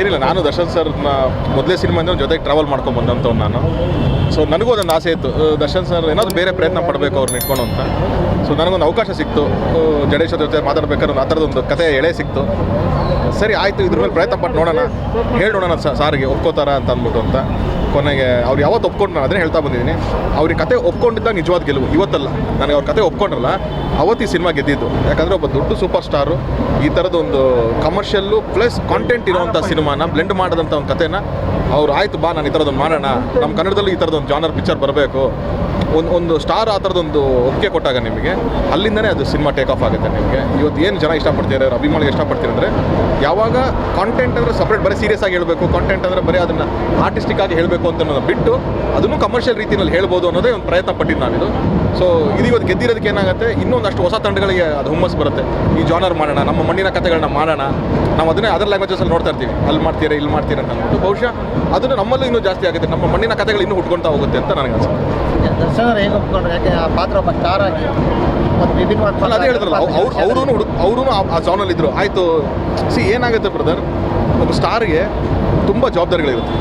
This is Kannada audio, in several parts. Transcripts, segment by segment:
ಏನಿಲ್ಲ ನಾನು ದರ್ಶನ್ ಸರ್ನ ಮೊದಲೇ ಸಿನಿಮಾದಿಂದ ಜೊತೆಗೆ ಟ್ರಾವೆಲ್ ಮಾಡ್ಕೊಂಡು ಬಂದಂಥವ್ನು ನಾನು. ಸೊ ನನಗೂ ಅದೊಂದು ಆಸೆ ಇತ್ತು. ದರ್ಶನ್ ಸರ್ ಏನಾದರೂ ಬೇರೆ ಪ್ರಯತ್ನ ಪಡಬೇಕು ಅವ್ರನ್ನ ಇಟ್ಕೊಂಡು ಅಂತ. ಸೊ ನನಗೊಂದು ಅವಕಾಶ ಸಿಕ್ತು. ಜಡೇಶ್ ಜೊತೆ ಮಾತಾಡ್ಬೇಕಾದ್ರೆ ಆ ಥರದೊಂದು ಕತೆ ಎಳೆ ಸಿಕ್ತು. ಸರಿ, ಆಯಿತು, ಇದ್ರ ಮೇಲೆ ಪ್ರಯತ್ನ ಪಟ್ಟು ನೋಡೋಣ. ಹೇಳಿ ನೋಡೋಣ ಸಾರಿಗೆ, ಒಪ್ಕೋತಾರ ಅಂತ ಅಂದ್ಬಿಟ್ಟು ಅಂತ. ಕೊನೆಗೆ ಅವ್ರು ಯಾವತ್ತು ಒಪ್ಕೊಂಡು ನಾನು ಅದನ್ನೇ ಹೇಳ್ತಾ ಬಂದಿದ್ದೀನಿ. ಅವ್ರಿಗೆ ಕತೆ ಒಪ್ಕೊಂಡಿದ್ದಾಗ ನಿಜವಾದ ಗೆಲುವು. ಇವತ್ತಲ್ಲ. ನನಗೆ ಅವ್ರ ಕತೆ ಒಪ್ಕೊಂಡ್ರಲ್ಲ ಅವತ್ತು ಈ ಸಿನಿಮಾ ಗೆದ್ದಿದ್ದು. ಯಾಕಂದರೆ ಒಬ್ಬ ದೊಡ್ಡ ಸೂಪರ್ ಸ್ಟಾರು ಈ ಥರದೊಂದು ಕಮರ್ಷಿಯಲ್ಲು ಪ್ಲಸ್ ಕಾಂಟೆಂಟ್ ಇರುವಂಥ ಸಿನಿಮಾನ ಬ್ಲೆಂಡ್ ಮಾಡಿದಂಥ ಒಂದು ಕತೆನ ಅವ್ರು, ಆಯ್ತು ಬಾ, ನಾನು ಈ ಥರದೊಂದು ಮಾಡೋಣ. ನಮ್ಮ ಕನ್ನಡದಲ್ಲಿ ಈ ಥರದೊಂದು ಜಾನರ್ ಪಿಕ್ಚರ್ ಬರಬೇಕು. ಒಂದು ಒಂದು ಸ್ಟಾರ್ ಆ ಥರದೊಂದು ಒಪ್ಪಿಗೆ ಕೊಟ್ಟಾಗ ನಿಮಗೆ, ಅಲ್ಲಿಂದನೇ ಅದು ಸಿನಿಮಾ ಟೇಕ್ ಆಫ್ ಆಗುತ್ತೆ ನಿಮಗೆ. ಇವತ್ತು ಏನು ಜನ ಇಷ್ಟಪಡ್ತಿದ್ದಾರೆ ಅಭಿಮಾನಿಗೆ ಇಷ್ಟಪಡ್ತಾರೆ ಅಂದರೆ, ಯಾವಾಗ ಕಾಂಟೆಂಟ್ ಅಂದರೆ ಸಪ್ರೇಟ್ ಬರೀ ಸೀರಿಯಸ್ ಆಗಿ ಹೇಳಬೇಕು ಕಾಂಟೆಂಟ್ ಅಂದರೆ ಬರೀ ಅದನ್ನು ಆರ್ಟಿಸ್ಟಿಕ್ ಆಗಿ ಹೇಳಬೇಕು ಅಂತ ಅನ್ನೋದು ಬಿಟ್ಟು, ಅದನ್ನು ಕಮರ್ಷಿಯಲ್ ರೀತಿಯಲ್ಲಿ ಹೇಳ್ಬೋದು ಅನ್ನೋದೇ ಒಂದು ಪ್ರಯತ್ನ ಪಟ್ಟಿದ್ದು ನಾನಿದು ಸೊ ಇದು ಇವತ್ತು ಗೆದ್ದಿರೋದಕ್ಕೆ ಏನಾಗುತ್ತೆ, ಇನ್ನೊಂದಷ್ಟು ಹೊಸ ತಂಡಗಳಿಗೆ ಅದು ಹುಮ್ಮಸ್ ಬರುತ್ತೆ. ಈ ಜಾನರ್ ಮಾಡೋಣ, ನಮ್ಮ ಮಣ್ಣಿನ ಕಥೆಗಳನ್ನ ಮಾಡೋಣ. ನಾವು ಅದನ್ನೇ ಅದರ್ ಲ್ಯಾಂಗ್ವೇಜಸ್ಸಲ್ಲಿ ನೋಡ್ತಾ ಇರ್ತೀವಿ. ಅಲ್ಲಿ ಮಾಡ್ತೀರಾ, ಇಲ್ಲಿ ಮಾಡ್ತೀರಾ ಅಂತ ಅಂದ್ಬಿಟ್ಟು. ಬಹುಶಃ ಅದನ್ನು ನಮ್ಮಲ್ಲೂ ಇನ್ನೂ ಜಾಸ್ತಿ ಆಗುತ್ತೆ. ನಮ್ಮ ಮಣ್ಣಿನ ಕಥೆಗಳು ಇನ್ನೂ ಹುಟ್ಕೊಳ್ತಾ ಹೋಗುತ್ತೆ ಅಂತ ನನಗೆ ಅನಿಸುತ್ತೆ. ದರ್ಶನ್ ಅವರು ಹೇಗೆ ಒಪ್ಕೊಂಡ್ರು? ಯಾಕೆ ಆ ಪಾತ್ರ ಒಬ್ಬ ಸ್ಟಾರ್ ಆಗಿ ಒಂದು ವಿಭಿನ್ನವಾದ ಅಲ್ಲ ಅದೇ ಹೇಳಿದ್ರಲ್ಲ ಅವ್ರು ಅವ್ರೂ ಹುಡುಕ್ ಅವರು ಆ ಜಾನಲ್ಲಿ ಇದ್ರು ಆಯಿತು ಸಿ ಏನಾಗುತ್ತೆ ಬ್ರದರ್ ಒಬ್ಬ ಸ್ಟಾರ್ಗೆ ತುಂಬ ಜವಾಬ್ದಾರಿಗಳಿರುತ್ತೆ.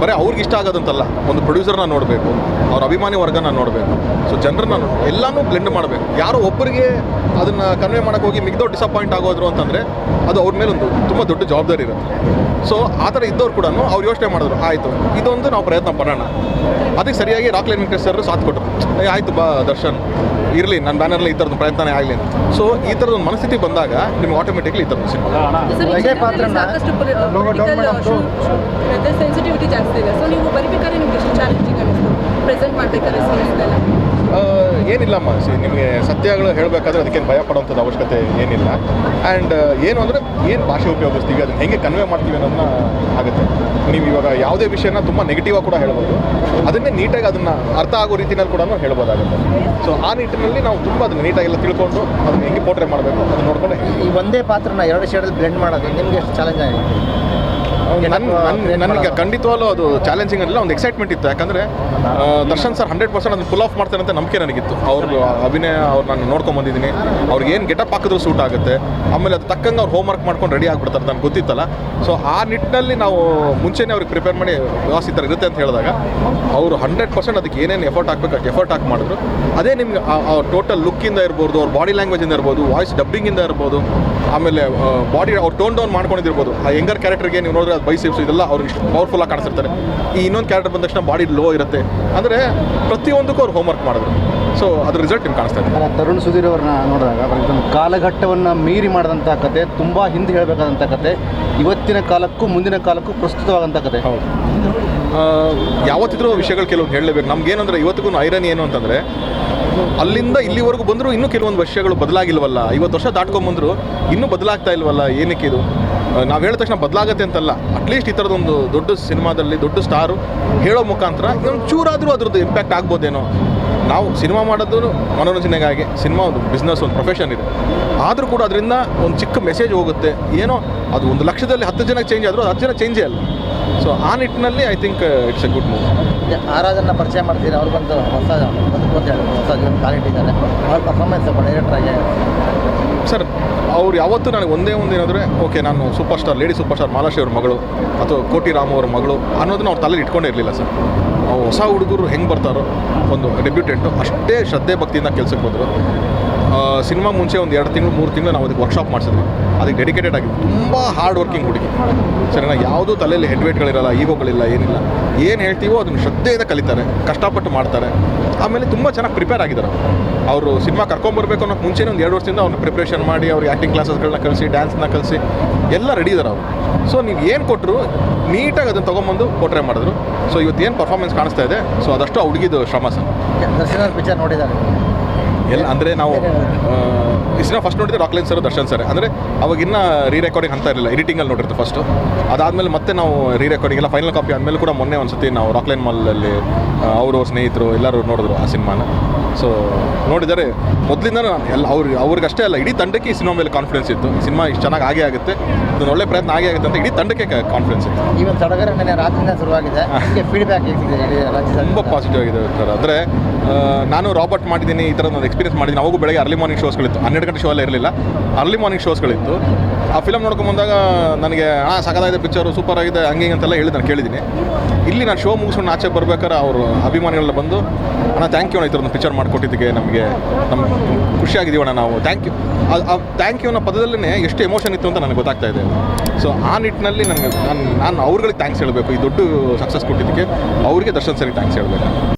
ಬರೀ ಅವ್ರಿಗೆ ಇಷ್ಟ ಆಗೋದಂತಲ್ಲ. ಒಂದು ಪ್ರೊಡ್ಯೂಸರ್ನ ನೋಡಬೇಕು ಅವ್ರ ಅಭಿಮಾನಿ ವರ್ಗನ ನೋಡಬೇಕು. ಸೊ ಜನರನ್ನ ಎಲ್ಲನೂ ಬ್ಲೆಂಡ್ ಮಾಡಬೇಕು. ಯಾರೋ ಒಬ್ಬರಿಗೆ ಅದನ್ನು ಕನ್ವೆ ಮಾಡೋಕ್ಕೋಗಿ ಹೋಗಿ ಮಿಗ್ದವ್ರು ಡಿಸಪಾಯಿಂಟ್ ಆಗೋದ್ರು ಅಂತಂದರೆ ಅದು ಅವ್ರ ಮೇಲೆ ಒಂದು ತುಂಬ ದೊಡ್ಡ ಜವಾಬ್ದಾರಿ ಇರುತ್ತೆ. ಸೊ ಆ ಥರ ಇದ್ದವ್ರು ಕೂಡ ಅವ್ರು ಯೋಚನೆ ಮಾಡಿದ್ರು ಆಯಿತು ಇದೊಂದು ನಾವು ಪ್ರಯತ್ನ ಪಡೋಣ ಅದಕ್ಕೆ ಸರಿಯಾಗಿ ರಾಕ್ಲೈನ್ ವೆಂಕಟೇಶ್ ಸರ್ ಸಾಥ್ ಕೊಟ್ಟರು ಏ ಆಯಿತು ಬಾ ದರ್ಶನ್ ಇರಲಿ ನನ್ನ ಬ್ಯಾನರ್ಲಿ ಈ ಥರದ್ದು ಪ್ರಯತ್ನನೇ ಆಗಲಿ ಸೊ ಈ ಥರದೊಂದು ಮನಸ್ಥಿತಿ ಬಂದಾಗ ನಿಮ್ಗೆ ಆಟೋಮೆಟಿಕ್ಲಿ ಈ ಥರದ್ದು ಸಿನಿಮಾ ಸರ್, ಈ ಇದೇ ಚಿತ್ರದಲ್ಲಿ ಪಾತ್ರನ ಸಾಕಷ್ಟು logo down ಮಾಡೋದು. ಸೆನ್ಸಿಟಿವಿಟಿ ಜಾಸ್ತಿ ಇದೆ ಸೊ ನೀವು ಬರಿಬೇಕಾದ್ರೆ ನಿಮ್ಗೆ ಎಷ್ಟು ಚಾಲೆಂಜಿಂಗ್ ಅನಿಸ್ತು ಪ್ರೆಸೆಂಟ್ ಮಾಡಬೇಕಾದ್ರೆ ಏನಿಲ್ಲಮ್ಮ. ನಿಮಗೆ ಸತ್ಯಗಳು ಹೇಳಬೇಕಾದ್ರೆ ಅದಕ್ಕೇನು ಭಯ ಪಡೋಂಥದ್ದು ಅವಶ್ಯಕತೆ ಏನಿಲ್ಲ. ಆ್ಯಂಡ್ ಏನು ಅಂದರೆ ಏನು ಭಾಷೆ ಉಪಯೋಗಿಸ್ತೀವಿ, ಅದನ್ನು ಹೆಂಗೆ ಕನ್ವೆ ಮಾಡ್ತೀವಿ ಅನ್ನೋದನ್ನ ಆಗುತ್ತೆ. ನೀವು ಇವಾಗ ಯಾವುದೇ ವಿಷಯನ ತುಂಬ ನೆಗೆಟಿವಾಗಿ ಕೂಡ ಹೇಳ್ಬೋದು. ಅದನ್ನೇ ನೀಟಾಗಿ ಅದನ್ನು ಅರ್ಥ ಆಗೋ ರೀತಿಯಲ್ಲಿ ಕೂಡ ಹೇಳ್ಬೋದಾಗುತ್ತೆ. ಸೊ ಆ ನಿಟ್ಟಿನಲ್ಲಿ ನಾವು ತುಂಬ ಅದನ್ನು ನೀಟಾಗೆಲ್ಲ ತಿಳ್ಕೊಂಡು ಅದನ್ನು ಹೆಂಗೆ ಪೋಟ್ರೆ ಮಾಡಬೇಕು ಅದನ್ನು ನೋಡ್ಕೊಂಡು ಈ ಒಂದೇ ಪಾತ್ರನ ಎರಡು ಶೇಡಲ್ಲಿ ಬ್ಲೆಂಡ್ ಮಾಡೋದು ನಿಮಗೆ ಎಷ್ಟು ಚಾಲೆಂಜ್ ಆಗಿದೆ? ನನಗೆ ಖಂಡಿತವಾಗ್ಲೂ ಅದು ಚಾಲೆಂಜಿಂಗ್ ಅಲ್ಲ ಒಂದು ಎಕ್ಸೈಟ್ಮೆಂಟ್ ಇತ್ತು. ಯಾಕಂದರೆ ದರ್ಶನ್ ಸರ್ ಹಂಡ್ರೆಡ್ ಪರ್ಸೆಂಟ್ ಅದನ್ನು ಫುಲ್ ಆಫ್ ಮಾಡ್ತಾರೆ ಅಂತ ನಂಬಿಕೆ ನನಗಿತ್ತು. ಅವ್ರ ಅಭಿನಯ ಅವ್ರು ನಾನು ನೋಡ್ಕೊಂಡು ಬಂದಿದ್ದೀನಿ. ಅವ್ರಿಗೆ ಏನು ಗೆಟಪ್ ಹಾಕಿದ್ರು ಸೂಟ್ ಆಗುತ್ತೆ. ಆಮೇಲೆ ಅದು ತಕ್ಕಂಗೆ ಅವ್ರು ಹೋಮ್ ವರ್ಕ್ ಮಾಡ್ಕೊಂಡು ರೆಡಿ ಆಗಿಬಿಡ್ತಾರೆ ನನಗೆ ಗೊತ್ತಿತ್ತಲ್ಲ. ಸೊ ಆ ನಿಟ್ಟಿನಲ್ಲಿ ನಾವು ಮುಂಚೆನೇ ಅವ್ರಿಗೆ ಪ್ರಿಪೇರ್ ಮಾಡಿ ವ್ಯವಸ್ಥೆ ಥರ ಇರುತ್ತೆ ಅಂತ ಹೇಳಿದಾಗ ಅವರು ಹಂಡ್ರೆಡ್ ಪರ್ಸೆಂಟ್ ಅದಕ್ಕೆ ಏನೇನು ಎಫರ್ಟ್ ಹಾಕ್ಬೇಕು ಎಫರ್ಟ್ ಹಾಕಿ ಮಾಡಿದ್ರು. ಅದೇ ನಿಮ್ಗೆ ಟೋಟಲ್ ಲುಕ್ಕಿಂದ ಇರ್ಬೋದು ಅವ್ರ ಬಾಡಿ ಲ್ಯಾಂಗ್ವೇಜಿಂದ ಇರ್ಬೋದು ವಾಯ್ಸ್ ಡಬ್ಬಿಂಗಿಂದ ಇರ್ಬೋದು ಆಮೇಲೆ ಬಾಡಿ ಅವ್ರು ಟೋನ್ ಡೌನ್ ಮಾಡ್ಕೊಂಡಿರ್ಬೋದು ಆ ಯಂಗರ್ ಕ್ಯಾರೆಕ್ಟರ್ಗೆ ನೀವು ನೋಡಿದ್ರೆ ಬೈಸಿಪ್ಸ್ ಇದೆಲ್ಲ ಅವ್ರಿಗೆ ಇಷ್ಟು. ಪವರ್ಫುಲ್ ಆಗಿ ಕಾಣಿಸ್ತಿರ್ತಾರೆ. ಈ ಇನ್ನೊಂದು ಕ್ಯಾರೆಕ್ಟರ್ ಬಂದ ತಕ್ಷಣ ಬಾಡಿ ಲೋ ಇರುತ್ತೆ ಅಂದರೆ ಪ್ರತಿಯೊಂದಕ್ಕೂ ಅವ್ರು ಹೋಮ್ವರ್ಕ್ ಮಾಡಿದ್ರು. ಸೊ ಅದ್ರ ರಿಸಲ್ಟ್ ನಿಮ್ಗೆ ಕಾಣಿಸ್ತಾ ಇದೆ. ತರುಣ್ ಸುಧೀರ್ ಅವ್ರನ್ನ ನೋಡಿದಾಗ ಕಾಲಘಟ್ಟವನ್ನು ಮೀರಿ ಮಾಡಿದಂಥ ಕತೆ ತುಂಬ ಹಿಂದೆ ಹೇಳಬೇಕಾದಂಥ ಕತೆ ಇವತ್ತಿನ ಕಾಲಕ್ಕೂ ಮುಂದಿನ ಕಾಲಕ್ಕೂ ಪ್ರಸ್ತುತವಾದಂಥ ಕತೆ. ಹೌದು. ಯಾವತ್ತಿದ್ರೂ ವಿಷಯಗಳು ಕೆಲವೊಂದು ಹೇಳಲೇಬೇಕು. ನಮ್ಗೇನಂದ್ರೆ ಇವತ್ತಿಗೂ ಐರನ್ ಏನು ಅಂತಂದರೆ ಅಲ್ಲಿಂದ ಇಲ್ಲಿವರೆಗೂ ಬಂದರೂ ಇನ್ನೂ ಕೆಲವೊಂದು ವರ್ಷಗಳು ಬದಲಾಗಿಲ್ವಲ್ಲ? ಐವತ್ತು ವರ್ಷ ದಾಟ್ಕೊಂಬಂದ್ರು ಇನ್ನೂ ಬದಲಾಗ್ತಾ ಇಲ್ವಲ್ಲ? ಏನಕ್ಕೆ ಇದು? ನಾವು ಹೇಳಿದ ತಕ್ಷಣ ಬದಲಾಗತ್ತೆ ಅಂತಲ್ಲ. ಅಟ್ಲೀಸ್ಟ್ ಈ ಥರದೊಂದು ದೊಡ್ಡ ಸಿನಿಮಾದಲ್ಲಿ ದೊಡ್ಡ ಸ್ಟಾರು ಹೇಳೋ ಮುಖಾಂತರ ಒಂದು ಚೂರಾದರೂ ಅದ್ರದ್ದು ಇಂಪ್ಯಾಕ್ಟ್ ಆಗ್ಬೋದೇನೋ? ನಾವು ಸಿನಿಮಾ ಮಾಡೋದು ಮನೋರಂಜನೆಗಾಗಿ ಸಿನಿಮಾ ಒಂದು ಬಿಸ್ನೆಸ್ ಒಂದು ಪ್ರೊಫೆಷನ್ ಇದೆ. ಆದರೂ ಕೂಡ ಅದರಿಂದ ಒಂದು ಚಿಕ್ಕ ಮೆಸೇಜ್ ಹೋಗುತ್ತೆ. ಏನೋ ಅದು ಒಂದು ಲಕ್ಷದಲ್ಲಿ ಹತ್ತು ಜನಕ್ಕೆ ಚೇಂಜ್ ಆದರೂ ಅದು ಹತ್ತು ಜನ ಚೇಂಜೇ ಅಲ್ಲ. ಸೊ ಆ ನಿಟ್ಟಿನಲ್ಲಿ I think it's a good move Aradhana ಪರಿಚಯ ಮಾಡ್ತೀರಿ? ಅವ್ರು ಬಂದು ಹೊಸ ಹೊಸ ಕ್ವಾಲಿಟಿ ಇದ್ದಾರೆ ಅವ್ರ ಪರ್ಫಾರ್ಮೆನ್ಸ್ ಡೈರೆಕ್ಟ್ರಾಗಿ ಸರ್ ಅವ್ರು ಯಾವತ್ತೂ ನನಗೆ ಒಂದೇ ಒಂದು ಏನಂದರೆ ಓಕೆ ನಾನು super star lady super star Malashri ಅವ್ರ ಮಗಳು ಅಥವಾ ಕೋಟಿ ರಾಮ್ ಅವ್ರ ಮಗಳು ಅನ್ನೋದನ್ನ ಅವ್ರ ತಲೆಯಲ್ಲಿ ಇಟ್ಕೊಂಡೇ ಇರಲಿಲ್ಲ ಸರ್ ಅವ್ರು ಹೊಸ ಹುಡುಗರು ಹೆಂಗೆ ಬರ್ತಾರೋ ಒಂದು ಅಷ್ಟೇ ಶ್ರದ್ಧೆ ಭಕ್ತಿಯಿಂದ ಕೆಲಸಕ್ಕೆ ಬಂದರು. ಸಿನಿಮಾ ಮುಂಚೆ ಒಂದು ಎರಡು ತಿಂಗಳು, ಮೂರು ತಿಂಗಳು ನಾವು ಅದಕ್ಕೆ ವರ್ಕ್ಶಾಪ್ ಮಾಡಿಸಿದ್ವಿ. ಅದಕ್ಕೆ ಡೆಡಿಕೇಟೆಡ್ ಆಗಿತ್ತು ತುಂಬ ಹಾರ್ಡ್ ವರ್ಕಿಂಗ್ ಹುಡುಗಿ. ಸರಿನಾ, ಯಾವುದೂ ತಲೆಯಲ್ಲಿ ಹೆಡ್ವೇಟ್ಗಳಿರಲ್ಲ ಈಗೋಗಳಿಲ್ಲ, ಏನಿಲ್ಲ. ಏನು ಹೇಳ್ತೀವೋ ಅದನ್ನು ಶ್ರದ್ಧೆಯಿಂದ ಕಲಿತಾರೆ, ಕಷ್ಟಪಟ್ಟು ಮಾಡ್ತಾರೆ. ಆಮೇಲೆ ತುಂಬ ಚೆನ್ನಾಗಿ ಪ್ರಿಪೇರ್ ಆಗಿದ್ದಾರೆ ಅವರು. ಸಿನಿಮಾ ಕರ್ಕೊಂಬರ್ಬೇಕು ಅನ್ನೋಕ್ಕೆ ಮುಂಚೆನೇ ಒಂದು ಎರಡು ವರ್ಷದಿಂದ ಅವ್ರನ್ನ ಪ್ರಿಪ್ರೇಷನ್ ಮಾಡಿ, ಅವ್ರಿಗೆ ಆ್ಯಕ್ಟಿಂಗ್ ಕ್ಲಾಸಸ್ಗಳನ್ನ ಕಲಿಸಿ ಡ್ಯಾನ್ಸ್ನ ಕಲಿಸಿ ಎಲ್ಲ ರೆಡಿ ಇದ್ದಾರೆ ಅವರು. ಸೊ ನೀವು ಏನು ಕೊಟ್ಟರು ನೀಟಾಗಿ ಅದನ್ನು ತೊಗೊಂಬಂದು ಪೋಟ್ರೆ ಮಾಡಿದ್ರು. ಸೊ ಇವತ್ತು ಏನು ಪರ್ಫಾರ್ಮೆನ್ಸ್ ಕಾಣಿಸ್ತಾ ಇದೆ. ಸೊ ಅದಷ್ಟು ಆ ಹುಡುಗಿದು ಶ್ರಮ ಸರ್. ಪಿಕ್ಚರ್ ನೋಡಿದ್ದಾರೆ. ಎಲ್ಲ ಅಂದರೆ ನಾವು ಈ ಸಿನಿಮಾ ಫಸ್ಟ್ ನೋಡಿದ್ರೆ ರಾಕ್ಲೈನ್ ಸರ್ ದರ್ಶನ್ ಸರ್ ಅಂದರೆ ಅವಾಗಿನ್ನ ರೀ ರೆಕಾರ್ಡಿಂಗ್ ಅಂತ ಇರಲಿಲ್ಲ ಎಡಿಟಿಂಗಲ್ಲಿ ನೋಡಿರ್ತೀವಿ ಫಸ್ಟು ಅದಾದಮೇಲೆ ಮತ್ತೆ ನಾವು ರೀ ರೆಕಾರ್ಡಿಂಗ್ ಎಲ್ಲ ಫೈನಲ್ ಕಾಪಿ ಆದಮೇಲೆ ಕೂಡ ಮೊನ್ನೆ ಒಂದ್ಸತಿ ನಾವು ರಾಕ್ಲೈನ್ ಮಾಲಲ್ಲಿ ಅವರು ಸ್ನೇಹಿತರು ಎಲ್ಲರೂ ನೋಡಿದ್ರು ಆ ಸಿನಿಮಾನ. ಸೊ ನೋಡಿದರೆ ಮೊದಲಿಂದ ಎಲ್ಲ ಅವ್ರಿಗೆ ಅವ್ರಿಗಷ್ಟೇ ಅಲ್ಲ ಇಡೀ ತಂಡಕ್ಕೆ ಈ ಸಿನಿಮಾ ಮೇಲೆ ಕಾನ್ಫಿಡೆನ್ಸ್ ಇತ್ತು. ಈ ಸಿನಿಮಾ ಇಷ್ಟು ಚೆನ್ನಾಗಿ ಆಗೇ ಆಗುತ್ತೆ ಇದೊಂದು ಒಳ್ಳೆ ಪ್ರಯತ್ನ ಆಗೇ ಆಗುತ್ತೆ ಅಂತ ಇಡೀ ತಂಡಕ್ಕೆ ಕಾನ್ಫಿಡೆನ್ಸ್ ಇತ್ತು. ಒಂದು ಸಡಗರ ನೆನೆ ರಾತ್ರಿಯಿಂದ ಶುರುವಾಗಿದೆ. ಫೀಡ್ಬ್ಯಾಕ್ ತುಂಬ ಪಾಸಿಟಿವ್ ಆಗಿದೆ ಸರ್. ಅಂದರೆ ನಾನು ರಾಬರ್ಟ್ ಮಾಡಿದ್ದೀನಿ ಈ ಥರ ಒಂದು ಎಕ್ಸ್ಪೀರಿಯನ್ಸ್ ಮಾಡಿದ್ದೀನಿ. ಅವಾಗೂ ಬೆಳಗ್ಗೆ ಅರ್ಲಿ ಮಾರ್ನಿಂಗ್ ಶೋಸ್ಗಳಿತ್ತು ಹನ್ನೆರಡು ಗಂಟೆ ಶೋ ಎಲ್ಲ ಇರಲಿಲ್ಲ. ಅರ್ಲಿ ಮಾರ್ನಿಂಗ್ ಶೋಸ್ಗಳಿತ್ತು ಆ ಫಿಲಮ್ ನೋಡ್ಕೊಂಬಂದಾಗ ನನಗೆ ಹಾಂ ಸಕದಾಗಿದೆ ಪಿಕ್ಚರು ಸೂಪರ್ ಆಗಿದೆ, ಹಂಗೆ ಅಂತೆಲ್ಲ ಹೇಳಿ ನಾನು ಕೇಳಿದ್ದೀನಿ. ಇಲ್ಲಿ ನಾನು ಶೋ ಮುಗಿಸ್ಕೊಂಡು ಆಚೆ ಬರ್ಬೇಕಾದ್ರೆ ಅವರು ಅಭಿಮಾನಿಗಳೆಲ್ಲ ಬಂದು, ಅಣ್ಣ ಥ್ಯಾಂಕ್ ಯು ಅಣ್ಣ, ಈ ಥರ ಪಿಕ್ಚರ್ ಮಾಡಿಕೊಟ್ಟಿದ್ದಕ್ಕೆ ನಮಗೆ ನಮ್ಮ ಖುಷಿಯಾಗಿದ್ದೀವಣ್ಣ ನಾವು ಥ್ಯಾಂಕ್ ಯು ಆ ಥ್ಯಾಂಕ್ ಯು ಅನ್ನೋ ಪದದಲ್ಲೇ ಎಷ್ಟು ಎಮೋಷನ್ ಇತ್ತು ಅಂತ ನನಗೆ ಗೊತ್ತಾಗ್ತಾ ಇದೆ. ಸೊ ಆ ನಿಟ್ಟಿನಲ್ಲಿ ನನಗೆ, ನಾನು ನಾನು ಅವ್ರುಗಳಿಗೆ ಥ್ಯಾಂಕ್ಸ್ ಹೇಳಬೇಕು. ಈ ದೊಡ್ಡ ಸಕ್ಸಸ್ ಕೊಟ್ಟಿದ್ದಕ್ಕೆ ಅವರಿಗೆ ದರ್ಶನ್ ಸರಿ ಥ್ಯಾಂಕ್ಸ್ ಹೇಳಬೇಕು.